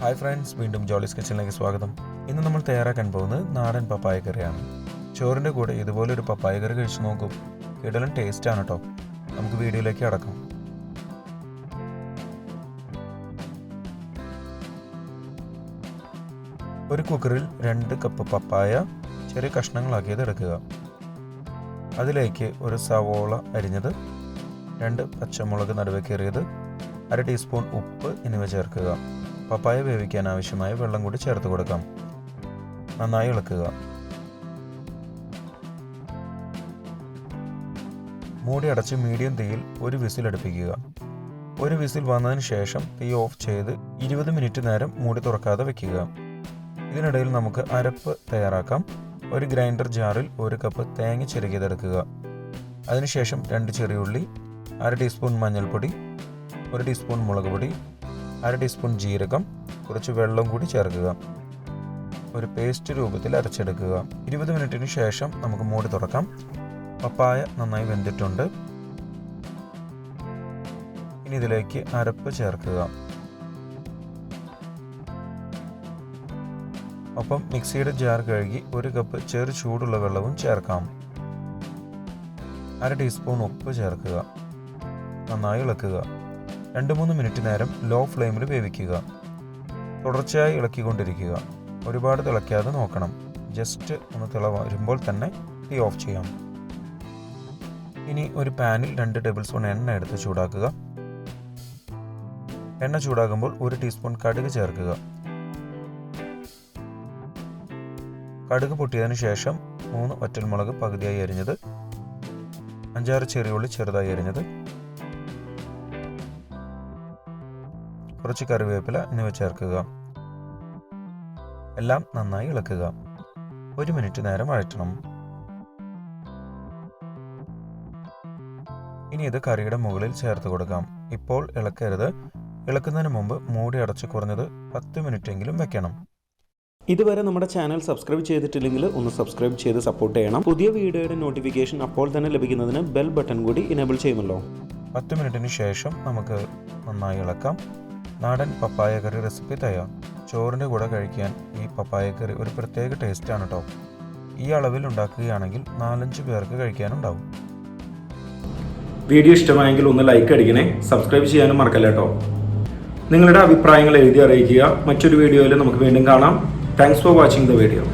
Hi friends വീണ്ടും ജോളിസ് കിച്ചണിലേക്ക് സ്വാഗതം. ഇന്ന് നമ്മൾ തയ്യാറാക്കാൻ പോകുന്നത് നാടൻ പപ്പായ കറിയാണ്. ചോറിന്റെ കൂടെ ഇതുപോലെ ഒരു പപ്പായ കറി കഴിച്ചു നോക്കും. ഇടലും ആണ് കേട്ടോ നമുക്ക് വീഡിയോയിലേക്ക് അടക്കാം ഒരു കുക്കറിൽ രണ്ട് കപ്പ് പപ്പായ ചെറിയ കഷ്ണങ്ങളാക്കിയത് എടുക്കുക. അതിലേക്ക് ഒരു സവോള അരിഞ്ഞത് രണ്ട് പച്ചമുളക് നടുവെ കയറിയത് അര ടീസ്പൂൺ ഉപ്പ് എന്നിവ ചേർക്കുക. പപ്പായ വേവിക്കാൻ ആവശ്യമായ വെള്ളം കൂടി ചേർത്ത് കൊടുക്കാം. നന്നായി ഇളക്കുക. മൂടി അടച്ച് മീഡിയം തീയിൽ ഒരു വിസിൽ അടുപ്പിക്കുക. ഒരു വിസിൽ വന്നതിന് ശേഷം തീ ഓഫ് ചെയ്ത് ഇരുപത് മിനിറ്റ് നേരം മൂടി തുറക്കാതെ വെക്കുക. ഇതിനിടയിൽ നമുക്ക് അരപ്പ് തയ്യാറാക്കാം. ഒരു ഗ്രൈൻഡർ ജാറിൽ ഒരു കപ്പ് തേങ്ങ ചിരകിയതെടുക്കുക അതിനുശേഷം രണ്ട് ചെറിയുള്ളി അര ടീസ്പൂൺ മഞ്ഞൾപ്പൊടി ഒരു ടീസ്പൂൺ മുളക് പൊടി അര ടീസ്പൂൺ ജീരകം കുറച്ച് വെള്ളം കൂടി ചേർക്കുക. ഒരു പേസ്റ്റ് രൂപത്തിൽ അരച്ചെടുക്കുക. ഇരുപത് മിനിറ്റിന് ശേഷം നമുക്ക് മൂടി തുറക്കാം. പപ്പായ നന്നായി വെന്തിട്ടുണ്ട്. ഇനി ഇതിലേക്ക് അരപ്പ് ചേർക്കുക. ഒപ്പം മിക്സിയുടെ ജാർ കഴുകി ഒരു കപ്പ് ചെറു ചൂടുള്ള വെള്ളവും ചേർക്കാം. അര ടീസ്പൂൺ ഉപ്പ് ചേർക്കുക. നന്നായി ഇളക്കുക. രണ്ട് മൂന്ന് മിനിറ്റ് നേരം ലോ ഫ്ലെയിമിൽ വേവിക്കുക. തുടർച്ചയായി ഇളക്കിക്കൊണ്ടിരിക്കുക. ഒരുപാട് തിളയ്ക്കാതെ നോക്കണം. ജസ്റ്റ് ഒന്ന് തിള വരുമ്പോൾ തന്നെ തീ ഓഫ് ചെയ്യാം. ഇനി ഒരു പാനിൽ രണ്ട് ടേബിൾ സ്പൂൺ എണ്ണ എടുത്ത് ചൂടാക്കുക. എണ്ണ ചൂടാകുമ്പോൾ ഒരു ടീസ്പൂൺ കടുക് ചേർക്കുക. കടുക് പൊട്ടിയതിനു ശേഷം മൂന്ന് ഒറ്റൽമുളക് പകുതിയായി അരിഞ്ഞത് അഞ്ചാറ് ചെറിയുള്ളി ചെറുതായി അരിഞ്ഞത് കുറച്ച് കറിവേപ്പില എന്നിവ ചേർക്കുക. എല്ലാം നന്നായി ഇളക്കുക. ഒരു മിനിറ്റ് നേരം വഴറ്റണം. ഇനി ഇത് കറിയുടെ മുകളിൽ ചേർത്ത് കൊടുക്കാം. ഇപ്പോൾ ഇളക്കരുത്. ഇളക്കുന്നതിന് മുമ്പ് മൂടി അടച്ച് കുറഞ്ഞത് പത്ത് മിനിറ്റെങ്കിലും വെക്കണം. ഇതുവരെ നമ്മുടെ ചാനൽ സബ്സ്ക്രൈബ് ചെയ്തിട്ടില്ലെങ്കിൽ ഒന്ന് സബ്സ്ക്രൈബ് ചെയ്ത് സപ്പോർട്ട് ചെയ്യണം. പുതിയ വീഡിയോയുടെ നോട്ടിഫിക്കേഷൻ അപ്പോൾ തന്നെ ലഭിക്കുന്നതിന് ബെൽ ബട്ടൺ കൂടി ഇനേബിൾ ചെയ്യുമല്ലോ. പത്ത് മിനിറ്റിന് ശേഷം നമുക്ക് നന്നായി ഇളക്കാം. നാടൻ പപ്പായ കറി റെസിപ്പി തയ്യാർ. ചോറിന്റെ കൂടെ കഴിക്കാൻ ഈ പപ്പായ കറി ഒരു പ്രത്യേക ടേസ്റ്റാണ് കേട്ടോ ഈ അളവിൽ ഉണ്ടാക്കുകയാണെങ്കിൽ നാലഞ്ച് പേർക്ക് കഴിക്കാനുണ്ടാവും. വീഡിയോ ഇഷ്ടമായെങ്കിൽ ഒന്ന് ലൈക്ക് അടിക്കണേ സബ്സ്ക്രൈബ് ചെയ്യാനും മറക്കല്ല കേട്ടോ നിങ്ങളുടെ അഭിപ്രായങ്ങൾ എഴുതി അറിയിക്കുക. മറ്റൊരു വീഡിയോയിൽ നമുക്ക് വീണ്ടും കാണാം. Thanks for watching the video